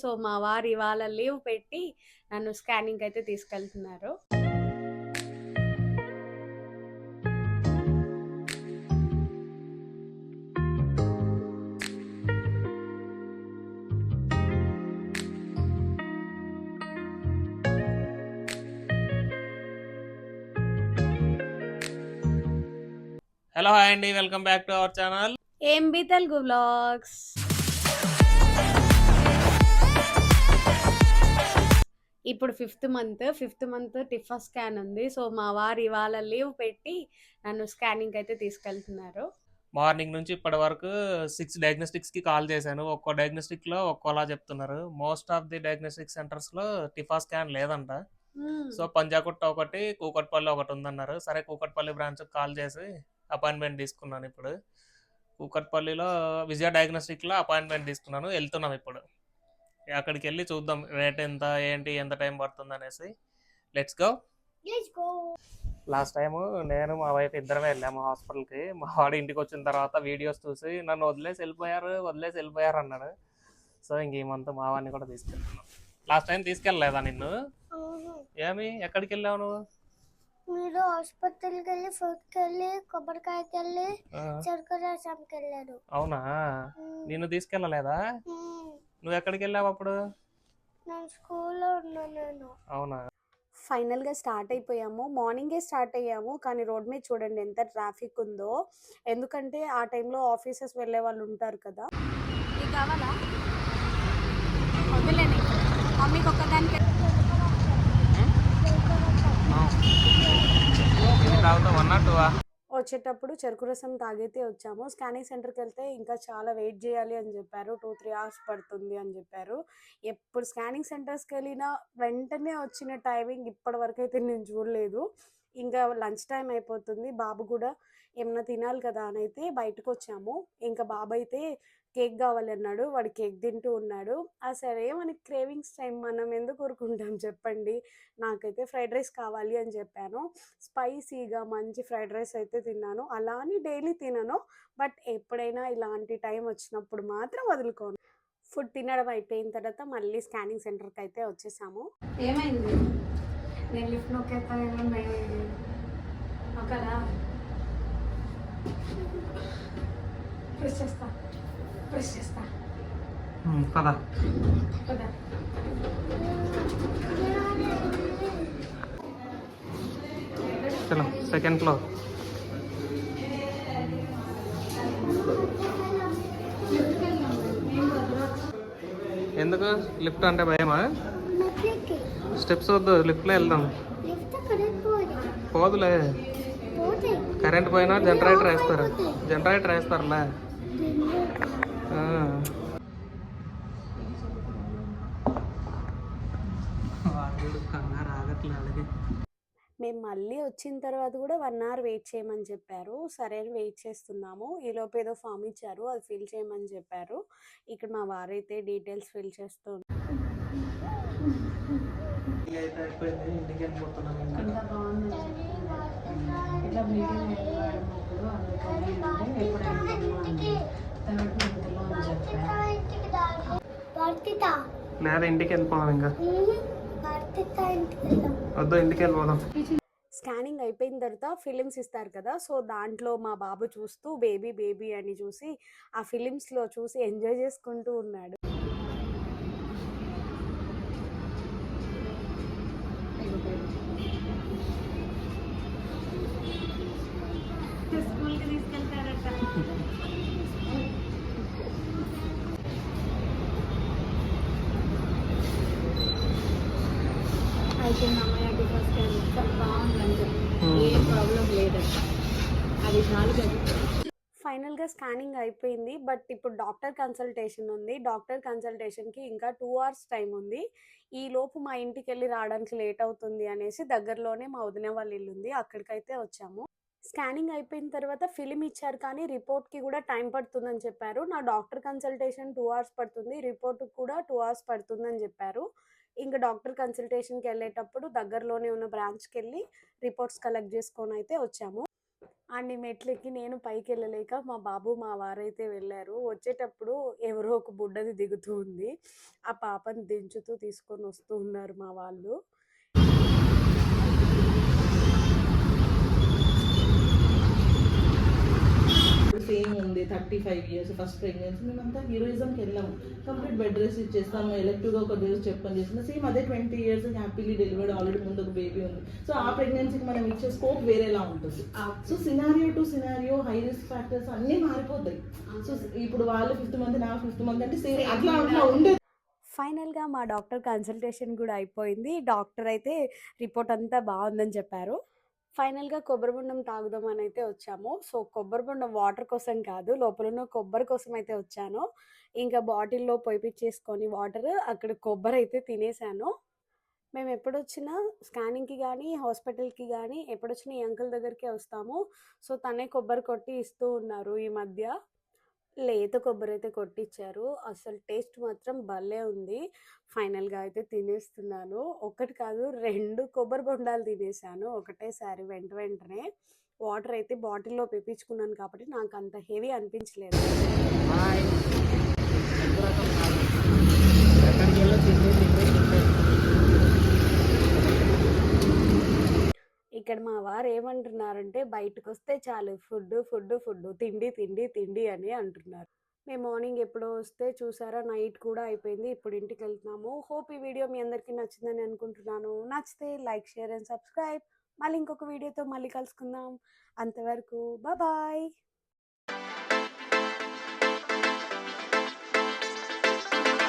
So మా వారు ఇవాళ లీవ్ పెట్టి నన్ను స్కానింగ్ అయితే తీసుకెళ్తున్నారు. హలో హాయ్ అండి welcome back to our channel M B Telugu vlogs ఇప్పుడు fifth month fifth month TIFFA scan ఉంది. సో మా వారు ఇవాళ లీవ్ పెట్టి నన్ను స్కానింగ్ అయితే తీసుకెళ్తున్నారు. మార్నింగ్ నుంచి ఇప్పటి వరకు సిక్స్ డయాగ్నోస్టిక్స్కి కాల్ చేశాను. ఒక్కో డయాగ్నోస్టిక్లో ఒక్కోలా చెప్తున్నారు. మోస్ట్ ఆఫ్ ది డయాగ్నోస్టిక్ సెంటర్స్లో టిఫా స్కాన్ లేదంట. సో పంజాగుట్ట ఒకటి కూకట్పల్లి ఒకటి ఉందన్నారు. సరే కూకట్పల్లి బ్రాంచ్ కాల్ చేసి అపాయింట్మెంట్ తీసుకున్నాను ఇప్పుడు. కూకట్పల్లిలో విజయ డయాగ్నోస్టిక్లో అపాయింట్మెంట్ తీసుకున్నాను. వెళ్తున్నాం ఇప్పుడు. అక్కడికి వెళ్ళి చూద్దాం రేట్ ఎంత ఏంటి ఎంత టైం పడుతుంది అనేసి లెట్స్ గో లాస్ట్ టైం నేను మా వైఫ్ ఇద్దరమే వెళ్ళాము హాస్పిటల్కి. మా వాడు ఇంటికి వచ్చిన తర్వాత వీడియోస్ చూసి నన్ను వదిలేసి వెళ్ళిపోయారు వదిలేసి వెళ్ళిపోయారు అన్నాడు. సో ఇంక ఈ మంత్ మా వాడిని కూడా తీసుకెళ్తున్నాం. లాస్ట్ టైం తీసుకెళ్ళలేదా నిన్ను? ఏమి? ఎక్కడికి వెళ్ళావు నువ్వు? మీరు హాస్పిటల్కి వెళ్ళి ఫుడ్కి వెళ్ళి కొబ్బరికాయకి వెళ్ళి చెరుకు రసంకి వెళ్ళారు అవునా నిన్ను తీసుకెళ్ళలేదా? నువ్వు ఎక్కడికి వెళ్ళావు అప్పుడు? నేను స్కూల్లో ఉన్నాను నేను. అవునా? ఫైనల్గా స్టార్ట్ అయిపోయాము. మార్నింగే స్టార్ట్ అయ్యాము. కానీ రోడ్ మీద చూడండి ఎంత ట్రాఫిక్ ఉందో. ఎందుకంటే ఆ టైంలో ఆఫీసెస్ వెళ్ళే వాళ్ళు ఉంటారు కదా. నీకు కావాలా? వదిలేని మమ్మీకి ఒక్కదానికి. తాగుతావు? అన్నట్టువా? వచ్చేటప్పుడు చెరుకు రసం తాగైతే వచ్చాము. స్కానింగ్ సెంటర్కి వెళ్తే ఇంకా చాలా వెయిట్ చేయాలి అని చెప్పారు. టూ త్రీ అవర్స్ పడుతుంది అని చెప్పారు. ఎప్పుడు స్కానింగ్ సెంటర్స్కి వెళ్ళినా వెంటనే వచ్చిన టైమింగ్ ఇప్పటి వరకు అయితే నేను చూడలేదు. ఇంకా లంచ్ టైం అయిపోతుంది. బాబు కూడా ఏమన్నా తినాలి కదా అని అయితే బయటకు వచ్చాము ఇంకా బాబు అయితే కేక్ కావాలి అన్నాడు వాడు కేక్ తింటూ ఉన్నాడు. ఆ సరే మనకి క్రేవింగ్స్ టైం మనం ఎందుకు కోరుకుంటాం చెప్పండి. నాకైతే ఫ్రైడ్ రైస్ కావాలి అని చెప్పాను. స్పైసీగా మంచి ఫ్రైడ్ రైస్ అయితే తిన్నాను. అలా అని డైలీ తినను. బట్ ఎప్పుడైనా ఇలాంటి టైం వచ్చినప్పుడు మాత్రం వదులుకోను. ఫుడ్ తినడం అయిపోయిన తర్వాత మళ్ళీ స్కానింగ్ సెంటర్కి అయితే వచ్చేసాము. ఏమైంది? నేను లిఫ్ట్ నొక్కేస్తానేమో ఏమైంది ఒకదా ప్రెస్ చేస్తా. ప్రెస్ చేస్తా. పదా. కదా చలో సెకండ్ ఫ్లోర్ ఎందుకు? లిఫ్ట్ అంటే భయమా? స్టెప్స్ వద్దు లిఫ్ట్లో వెళ్దాం. పోదులే. కరెంట్ పోయినా జనరేటర్ వేస్తారు? జనరేటర్ వేస్తారులే. ఆ. మేము మళ్ళీ వచ్చిన తర్వాత కూడా వన్ అవర్ వెయిట్ చేయమని చెప్పారు. సరే అని వెయిట్ చేస్తున్నాము. ఈలోపు ఏదో ఫామ్ ఇచ్చారు. అది ఫిల్ చేయమని చెప్పారు. ఇక్కడ మా వారైతే డీటెయిల్స్ ఫిల్ చేస్తూ లేదా ఇంటికి వెళ్ళిపోదాం ఇంకా. వద్దు ఇంటికి వెళ్ళిపోదాం. స్కానింగ్ అయిపోయిన తర్వాత ఫిలిమ్స్ ఇస్తారు కదా సో దాంట్లో మా బాబు చూస్తూ బేబీ బేబీ అని చూసి ఆ ఫిలిమ్స్లో చూసి ఎంజాయ్ చేసుకుంటూ ఉన్నాడు. అయితే అమ్మాయి బాగుందని చెప్పి. ఏ ప్రాబ్లం లేదట. అది చాలు కదా. ఫైనల్గా స్కానింగ్ అయిపోయింది బట్ ఇప్పుడు డాక్టర్ కన్సల్టేషన్ ఉంది. డాక్టర్ కన్సల్టేషన్కి ఇంకా టూ అవర్స్ టైం ఉంది. ఈ లోపు మా ఇంటికి వెళ్ళి రావడానికి లేట్ అవుతుంది అనేసి దగ్గరలోనే మా వదిన వాళ్ళ ఇల్లు ఉంది. అక్కడికైతే వచ్చాము. స్కానింగ్ అయిపోయిన తర్వాత ఫిలిం ఇచ్చారు కానీ రిపోర్ట్కి కూడా టైం పడుతుందని చెప్పారు. నా డాక్టర్ కన్సల్టేషన్ టూ అవర్స్ పడుతుంది. రిపోర్ట్ కూడా టూ అవర్స్ పడుతుందని చెప్పారు. ఇంకా డాక్టర్ కన్సల్టేషన్కి వెళ్ళేటప్పుడు దగ్గరలోనే ఉన్న బ్రాంచ్కి వెళ్ళి రిపోర్ట్స్ కలెక్ట్ చేసుకొని అయితే వచ్చాము. అన్ని మెట్లెక్కి నేను పైకి వెళ్ళలేక మా బాబు మా వారైతే వెళ్ళారు. వచ్చేటప్పుడు ఎవరో ఒక బుడ్డది దిగుతూ ఉంది. ఆ పాపని దించుతూ తీసుకొని వస్తూ ఉన్నారు మా వాళ్ళు సేమ్ ఉంది thirty five years first pregnancy మేమంతా హీరోయిజంకి వెళ్ళాము కంప్లీట్ బెడ్ రెస్ట్ ఇచ్చేస్తాము ఎలక్టివ్గా ఒక డేస్ చెప్పని చేసిన సేమ్ అదే twenty years happily delivered already ముందు ఒక బేబీ ఉంది. సో ఆ ప్రెగ్నెన్సీకి మనం ఇచ్చే స్కోప్ వేరేలా ఉంటుంది. So scenario to scenario high risk factors అన్నీ మారిపోతాయి. సో ఇప్పుడు వాళ్ళు ఫిఫ్త్ మంత్ నా ఫిఫ్త్ మంత్ అంటే సేమ్ అట్లా అట్లా ఉండేది. ఫైనల్గా మా డాక్టర్ కన్సల్టేషన్ కూడా అయిపోయింది. డాక్టర్ అయితే రిపోర్ట్ అంతా బాగుందని చెప్పారు. ఫైనల్గా కొబ్బరి బొండం తాగుదామని అయితే వచ్చాము. సో కొబ్బరి బొండం వాటర్ కోసం కాదు లోపల ఉన్న కొబ్బరి కోసం అయితే వచ్చాను. ఇంకా బాటిల్లో పొయ్యిపించేసుకొని వాటర్ అక్కడ కొబ్బరి అయితే తినేసాను. మేము ఎప్పుడొచ్చినా స్కానింగ్కి కానీ హాస్పిటల్కి కానీ ఎప్పుడొచ్చినా ఈ అంకుల్ దగ్గరికే వస్తాము. సో తనే కొబ్బరి కొట్టి ఇస్తూ ఉన్నారు ఈ మధ్య. లేత కొబ్బరి అయితే కొట్టించారు అసలు టేస్ట్ మాత్రం భలే ఉంది. ఫైనల్గా అయితే తినేస్తున్నాను. ఒకటి కాదు రెండు కొబ్బరి బొండాలు తినేసాను ఒకటేసారి వెంట వెంటనే. వాటర్ అయితే బాటిల్లో పెప్పించుకున్నాను కాబట్టి నాకు అంత హెవీ అనిపించలేదు. ఇక్కడ మా వారు ఏమంటున్నారంటే బయటకు వస్తే చాలు ఫుడ్ ఫుడ్ ఫుడ్ తిండి తిండి తిండి అని అంటున్నారు. మేము మార్నింగ్ ఎప్పుడో వస్తే చూసారా నైట్ కూడా అయిపోయింది ఇప్పుడు ఇంటికి వెళ్తున్నాము. హోప్ ఈ వీడియో మీ అందరికీ నచ్చిందని అనుకుంటున్నాను. నచ్చితే లైక్ షేర్ అండ్ సబ్స్క్రైబ్. మళ్ళీ ఇంకొక వీడియోతో మళ్ళీ కలుసుకుందాం. అంతవరకు బాయ్